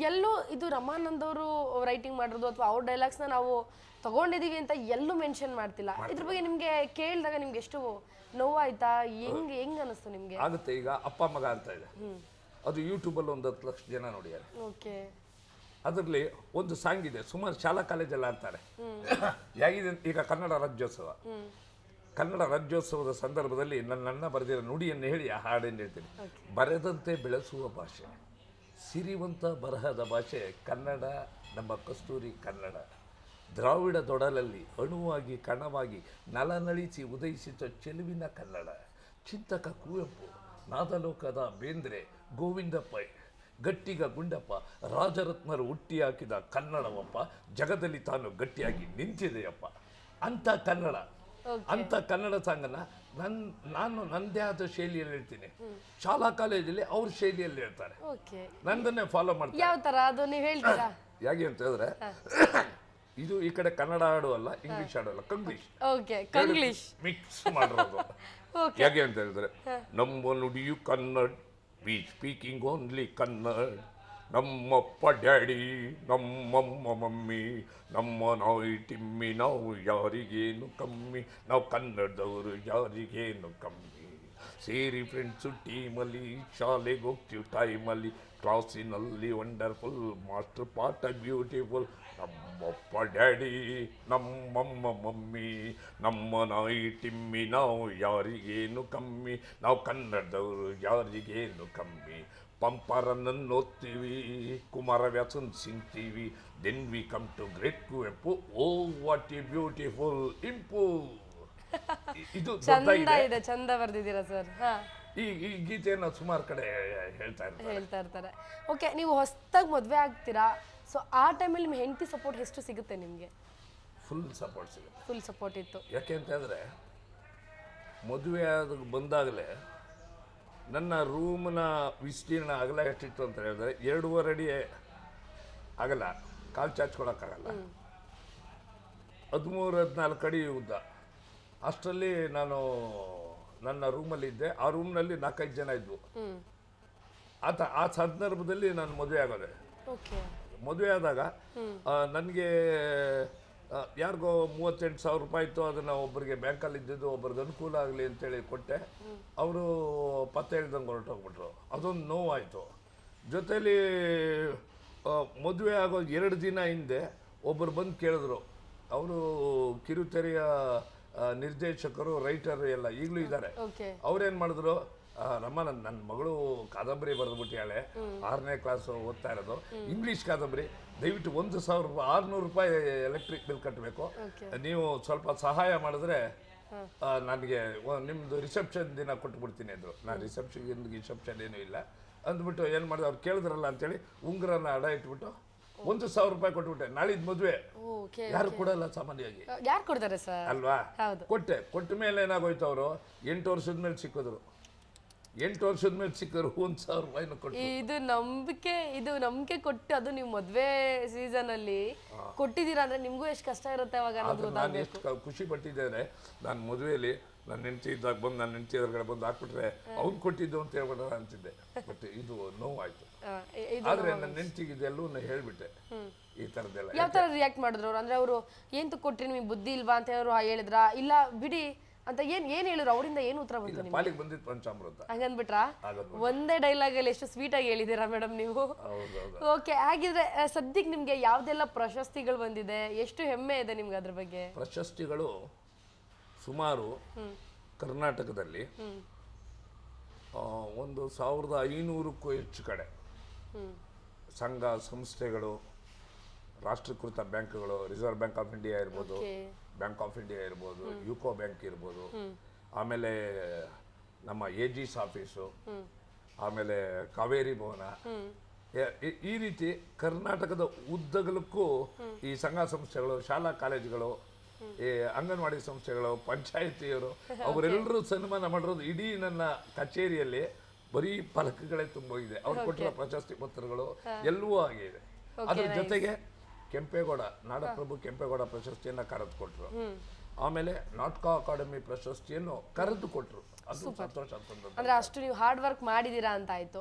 ಎಲ್ಲೂ ಇದು ರಮಾನಂದ್ ಅವರು ರೈಟಿಂಗ್ ಮಾಡಿರೋದು ಅಥವಾ ಅವ್ರ ಡೈಲಾಗ್ಸ್ನ ನಾವು ತಗೊಂಡಿದೀವಿ ಅಂತ ಎಲ್ಲೂ ಮೆನ್ಷನ್ ಮಾಡ್ತಿಲ್ಲ. ಇದ್ರ ಬಗ್ಗೆ ನಿಮಗೆ ಕೇಳಿದಾಗ ನಿಮ್ಗೆ ಎಷ್ಟು ನೋವಾಯ್ತಾ? ಹೆಂಗ್ ಹೆಂಗ್ ಅನಿಸ್ತು ನಿಮಗೆ? ಆಗುತ್ತೆ ಈಗ ಅಪ್ಪ ಮಗ ಅಂತ ಇದೆ. ಅದು ಯೂಟ್ಯೂಬಲ್ಲಿ ಒಂದು ಹತ್ತು ಲಕ್ಷ ಜನ ನೋಡಿದ್ದಾರೆ. ಓಕೆ. ಅದರಲ್ಲಿ ಒಂದು ಸಾಂಗ್ ಇದೆ ಸುಮಾರು ಶಾಲಾ ಕಾಲೇಜಲ್ಲಿ ಆಡ್ತಾರೆ ಹೇಗಿದೆ ಈಗ ಕನ್ನಡ ರಾಜ್ಯೋತ್ಸವ. ಕನ್ನಡ ರಾಜ್ಯೋತ್ಸವದ ಸಂದರ್ಭದಲ್ಲಿ ನನ್ನ ಅಣ್ಣ ಬರೆದಿರೋ ನುಡಿಯನ್ನು ಹೇಳಿ ಆ ಹಾಡನ್ನು ಹೇಳ್ತೀನಿ. ಬರೆದಂತೆ ಬೆಳೆಸುವ ಭಾಷೆ. ಸಿರಿವಂತ ಬರಹದ ಭಾಷೆ ಕನ್ನಡ, ನಮ್ಮ ಕಸ್ತೂರಿ ಕನ್ನಡ. ದ್ರಾವಿಡ ದೊಡಲಲ್ಲಿ ಅಣುವಾಗಿ, ಕಣವಾಗಿ ನಲನಳಿಸಿ ಉದಯಿಸಿದ ಚೆಲುವಿನ ಕನ್ನಡ. ಚಿಂತಕ ಕುವೆಂಪು, ನಾದಲೋಕದ ಬೇಂದ್ರೆ, ಗೋವಿಂದಪ್ಪ, ಗಟ್ಟಿಗ ಗುಂಡಪ್ಪ, ರಾಜರತ್ನರು ಹುಟ್ಟಿ ಹಾಕಿದ ಕನ್ನಡವಪ್ಪ, ಜಗದಲ್ಲಿ ತಾನು ಗಟ್ಟಿಯಾಗಿ ನಿಂತಿದೆಯಪ್ಪ. ಅಂಥ ಕನ್ನಡ ಅಂತ ಕನ್ನಡ ಸಾಂಗನ್ನ ನನ್ ನಾನು ನಂದೇ ಆದ ಶೈಲಿಯಲ್ಲಿ ಹೇಳ್ತೀನಿ. ಶಾಲಾ ಕಾಲೇಜಲ್ಲಿ ಅವ್ರ ಶೈಲಿಯಲ್ಲಿ ಹೇಳ್ತಾರೆ. ಓಕೆ ನಂದನ್ನೇ ಫಾಲೋ ಮಾಡ್ತಾರೆ. ಯಾವ ತರ? ಅದು ನೀವು ಹೇಳ್ತೀರಾ? ಹೇಗೆ ಅಂತ ಹೇಳಿದ್ರೆ ಇದು ಈ ಕಡೆ ಕನ್ನಡ ಹಾಡುವಲ್ಲ ಇಂಗ್ಲಿಷ್ ಆಡೋಲ್ಲ ಕಂಗ್ಲೀಷ್. ಓಕೆ ಕಂಗ್ಲೀಷ್. ಮಿಕ್ಸ್ ಮಾಡಿರೋದು. ಹೇಗೆ ಅಂತ ಹೇಳಿದ್ರೆ ನಮ್ಮ ನುಡಿಯು Kannada we speaking only Kannada. ನಮ್ಮಪ್ಪ ಡ್ಯಾಡಿ ನಮ್ಮಮ್ಮ ಮಮ್ಮಿ ನಮ್ಮ ನಾಯಿ ಟಿಮ್ಮಿ ನಾವು ಯಾರಿಗೇನು ಕಮ್ಮಿ? ನಾವು ಕನ್ನಡದವರು ಯಾರಿಗೇನು ಕಮ್ಮಿ? ಸೇರಿ ಫ್ರೆಂಡ್ಸು ಟೀಮಲ್ಲಿ ಶಾಲೆಗೆ ಹೋಗ್ತೀವಿ ಟೈಮಲ್ಲಿ ಕ್ಲಾಸಿನಲ್ಲಿ ವಂಡರ್ಫುಲ್ ಮಾಸ್ಟರ್ ಪಾಠ ಬ್ಯೂಟಿಫುಲ್ ನಮ್ಮಪ್ಪ ಡ್ಯಾಡಿ ನಮ್ಮಮ್ಮ, ಮಮ್ಮಿ, ನಮ್ಮ ನಾಯಿ, ಟಿಮ್ಮಿ, ನಾವು ಯಾರಿಗೇನು ಕಮ್ಮಿ. ನಾವು ಕನ್ನಡದವರು, ಯಾರಿಗೇನು ಕಮ್ಮಿ. ಪಂಪರನ್ನು ಓದ್ತೀವಿ ಕುಮಾರವ್ಯಾಸನ್ ಸಿಂಗ್ತೀವಿ. Then we come to great Kuvempu oh what a beautiful ಇಂಪು ಇದು ಚಂದ ಇದೆ ಚಂದ ಬರ್ದಿದ್ದೀರಾ ಸರ್ ಹಾ. ಈ ಈ ಗೀತೆಯನ್ನು ಸುಮಾರು ಕಡೆ ಹೇಳ್ತಾ ಇರ್ತಾರೆ. ಹೇಳ್ತಾ ಇರ್ತಾರೆ. ಓಕೆ ನೀವು ಹೊಸ್ದಾಗಿ ಮದುವೆ ಆಗ್ತೀರಾ? ಸೊ ಆ ಟೈಮಲ್ಲಿ ನಿಮ್ಮ ಹೆಂಡತಿ ಸಪೋರ್ಟ್ ಎಷ್ಟು ಸಿಗುತ್ತೆ ನಿಮಗೆ? ಫುಲ್ ಸಪೋರ್ಟ್ ಸಿಗುತ್ತೆ. ಫುಲ್ ಸಪೋರ್ಟ್ ಇತ್ತು. ಯಾಕೆ ಅಂತ ಹೇಳಿದ್ರೆ ಮದುವೆ ಆದ ಬಂದಾಗಲೇ ನನ್ನ ರೂಮ್ನ ವಿಸ್ತೀರ್ಣ ಅಗಲ ಎಷ್ಟಿತ್ತು ಅಂತ ಹೇಳಿದ್ರೆ ಎರಡೂವರೆ ಅಡಿ ಆಗಲ್ಲ. ಕಾಲು ಚಾಚ್ಕೊಳಕ್ಕಾಗಲ್ಲ. ಹದಿಮೂರು ಹದಿನಾಲ್ಕು ಅಡಿ ಉದ್ದ. ಅಷ್ಟರಲ್ಲಿ ನಾನು ನನ್ನ ರೂಮಲ್ಲಿದ್ದೆ ಆ ರೂಮ್ನಲ್ಲಿ ನಾಲ್ಕೈದು ಜನ ಇದ್ವು. ಆತ ಆ ಸಂದರ್ಭದಲ್ಲಿ ನಾನು ಮದುವೆ ಆಗೋದೆ. ಮದುವೆ ಆದಾಗ ನನಗೆ ಯಾರಿಗೋ ಮೂವತ್ತೆಂಟು ಸಾವಿರ ರೂಪಾಯಿ ಇತ್ತು ಅದನ್ನು ಒಬ್ಬರಿಗೆ ಬ್ಯಾಂಕಲ್ಲಿ ಇದ್ದಿದ್ದು ಒಬ್ರಿಗೆ ಅನುಕೂಲ ಆಗಲಿ ಅಂತೇಳಿ ಕೊಟ್ಟೆ. ಅವರು ಪತ್ತೆ ಹೇಳ್ದಂಗೆ ಹೊರಟೋಗ್ಬಿಟ್ರು. ಅದೊಂದು ನೋವಾಯಿತು. ಜೊತೇಲಿ ಮದುವೆ ಆಗೋ ಎರಡು ದಿನ ಹಿಂದೆ ಒಬ್ಬರು ಬಂದು ಕೇಳಿದ್ರು. ಅವರು ಕಿರುತೆರೆಯ ನಿರ್ದೇಶಕರು ರೈಟರ್ ಎಲ್ಲ ಈಗಲೂ ಇದ್ದಾರೆ. ಅವ್ರೇನ್ ಮಾಡಿದ್ರು? ರಮ್ಮ ನನ್ನ ನನ್ನ ಮಗಳು ಕಾದಂಬರಿ ಬರೆದ್ಬಿಟ್ಟಿಯಾಳೆ ಆರನೇ ಕ್ಲಾಸ್ ಓದ್ತಾ ಇರೋದು. ಇಂಗ್ಲಿಷ್ ಕಾದಂಬರಿ. ದಯವಿಟ್ಟು ಒಂದು ಸಾವಿರ ರೂಪಾಯಿ ಆರ್ನೂರು ರೂಪಾಯಿ ಎಲೆಕ್ಟ್ರಿಕ್ ಬಿಲ್ ಕಟ್ಟಬೇಕು ನೀವು ಸ್ವಲ್ಪ ಸಹಾಯ ಮಾಡಿದ್ರೆ ನನಗೆ ನಿಮ್ಮದು ನಿಮ್ದು ರಿಸೆಪ್ಷನ್ ದಿನ ಕೊಟ್ಬಿಡ್ತೀನಿ ಅಂದ್ರು. ನಾನು ರಿಸೆಪ್ಷನ್ ರಿಸೆಪ್ಷನ್ ಏನೂ ಇಲ್ಲ. ಅಂದ್ಬಿಟ್ಟು ಏನು ಮಾಡಿದೆ ಅವ್ರು ಕೇಳಿದ್ರಲ್ಲ ಅಂತೇಳಿ ಉಂಗುರನ ಅಡ ಇಟ್ಬಿಟ್ಟು ಒಂದು ಸಾವಿರ ರೂಪಾಯಿ ಕೊಟ್ಬಿಟ್ಟೆ ನಾಳಿದ್ ಮದುವೆ. ಓಕೆ ಯಾರು ಕೊಡಲ್ಲ ಸಾಮಾನ್ಯವಾಗಿ. ಯಾರು ಕೊಡ್ತಾರೆ ಸರ್? ಅಲ್ವಾ? ಹೌದು. ಕೊಟ್ಟೆ. ಕೊಟ್ಟ ಮೇಲೆ ಏನಾಗೋಯ್ತು ಅವರು? ಎಂಟು ವರ್ಷದ ಮೇಲೆ ಸಿಕ್ಕಿದ್ರು. ಎಂಟು ವರ್ಷದ ಮೇಲೆ ಸಿಕ್ಕರು ಒಂದು ಸಾವಿರ ರೂಪಾಯಿನ ಕೊಟ್ಟು ಇದು ನಂಬಿಕೆ ಇದು ನಂಬಿಕೆ ಕೊಟ್ಟು ಅದು ನೀವು ಮದ್ವೆ ಸೀಸನ್ ಅಲ್ಲಿ ಕೊಟ್ಟಿದ್ದೀರಾ ಅಂದ್ರೆ ನಿಮ್ಗೂ ಎಷ್ಟು ಕಷ್ಟ ಇರುತ್ತೆ ಅವಾಗ ಅನ್ನೋದು ನಾನು ಎಷ್ಟು ಖುಷಿ ಪಟ್ಟಿದ್ದೇನೆ. ನಾನು ಮದುವೆಯಲ್ಲಿ ನನ್ನ ಹೆಂಡತಿ ಇದ್ದಾಗ ಬಂದು ನನ್ನ ಹೆಂಡತಿ ಎದುರುಗಡೆ ಬಂದು ಹಾಕ್ಬಿಟ್ರೆ ಅವ್ನು ಕೊಟ್ಟಿದ್ದು ಅಂತ ಹೇಳ್ಬಿಟ್ರೆ ಅಂತಿದ್ದೆ. ಬಟ್ ಇದು ನೋವಾಯ್ತು. ಆದ್ರೆ ನನ್ನ ಹೆಂಡತಿಗೆ ಇದೆಲ್ಲೂ ಹೇಳ್ಬಿಟ್ಟೆ. ಈ ಥರದ್ದೆಲ್ಲ ಯಾವ ತರ ರಿಯಾಕ್ಟ್ ಮಾಡಿದ್ರು ಅವ್ರು? ಅಂದ್ರೆ ಅವರು ಏನ್ ಕೊಟ್ರಿ ನಿಮಗೆ ಬುದ್ಧಿ ಇಲ್ವಾ? ಅಂತ ಅವರು ಹೇಳಿದ್ರ? ಇಲ್ಲ ಬಿಡಿ ಅಂತ ಏನ್ ಏನ್ ಹೇಳಿದ್ರು? ಅವರಿಂದ ಏನು ಉತ್ತರ ಬಂತು ಪಾಲಿಗೆ ಬಂದಿತ್ತು ಪಂಚಾಮೃತ. ಹಂಗನ್ಬಿಟ್ರಾ ಒಂದೇ ಡೈಲಾಗ್ ಅಲ್ಲಿ ಎಷ್ಟು ಸ್ವೀಟ್ ಆಗಿ ಹೇಳಿದೀರಾ ಮೇಡಮ್ ನೀವು? ಓಕೆ ಹಾಗಿದ್ರೆ ಸದ್ಯಕ್ಕೆ ನಿಮ್ಗೆ ಯಾವ್ದೆಲ್ಲ ಪ್ರಶಸ್ತಿಗಳು ಬಂದಿದೆ? ಎಷ್ಟು ಹೆಮ್ಮೆ ಇದೆ ನಿಮ್ಗೆ ಅದ್ರ ಬಗ್ಗೆ? ಪ್ರಶಸ್ತಿಗಳು ಸುಮಾರು ಕರ್ನಾಟಕದಲ್ಲಿ ಒಂದು ಸಾವಿರದ ಐನೂರಕ್ಕೂ ಹೆಚ್ಚು ಕಡೆ ಸಂಘ ಸಂಸ್ಥೆಗಳು ರಾಷ್ಟ್ರೀಕೃತ ಬ್ಯಾಂಕ್ಗಳು ರಿಸರ್ವ್ ಬ್ಯಾಂಕ್ ಆಫ್ ಇಂಡಿಯಾ ಇರ್ಬೋದು ಬ್ಯಾಂಕ್ ಆಫ್ ಇಂಡಿಯಾ ಇರ್ಬೋದು ಯುಕೋ ಬ್ಯಾಂಕ್ ಇರ್ಬೋದು ಆಮೇಲೆ ನಮ್ಮ ಎ ಜಿಸ್ ಆಫೀಸು ಆಮೇಲೆ ಕಾವೇರಿ ಭವನ. ಈ- ಈ ರೀತಿ ಕರ್ನಾಟಕದ ಉದ್ದಗಲಕ್ಕೂ ಈ ಸಂಘ ಸಂಸ್ಥೆಗಳು ಶಾಲಾ ಕಾಲೇಜುಗಳು ಈ ಅಂಗನವಾಡಿ ಸಂಸ್ಥೆಗಳು ಪಂಚಾಯತಿಯವರು ಅವರೆಲ್ಲರೂ ಸನ್ಮಾನ ಮಾಡಿರೋದು ಇಡೀ ನನ್ನ ಕಚೇರಿಯಲ್ಲಿ ಬರೀ ಫಲಕಗಳೇ ತುಂಬೋಗಿದೆ ಅವ್ರು ಕೊಟ್ಟಿರೋ ಪ್ರಶಸ್ತಿ ಪತ್ರಗಳು ಎಲ್ಲವೂ ಆಗಿದೆ ಅದ್ರ ಜೊತೆಗೆ ಕೆಂಪೇಗೌಡ ನಾಡಪ್ರಭು ಕೆಂಪೇಗೌಡ ಪ್ರಶಸ್ತಿಯನ್ನ ಕರೆದು ಕೊಟ್ಟರು ಆಮೇಲೆ ನಾಟಕ ಅಕಾಡೆಮಿ ಪ್ರಶಸ್ತಿಯನ್ನು ಕರೆದು ಕೊಟ್ಟರು ಅದು ಸಂತೋಷ ಅಂದ್ರೆ ಅಷ್ಟು ನೀವು ಹಾರ್ಡ್ ವರ್ಕ್ ಮಾಡಿದೀರಾ ಅಂತ ಆಯ್ತು.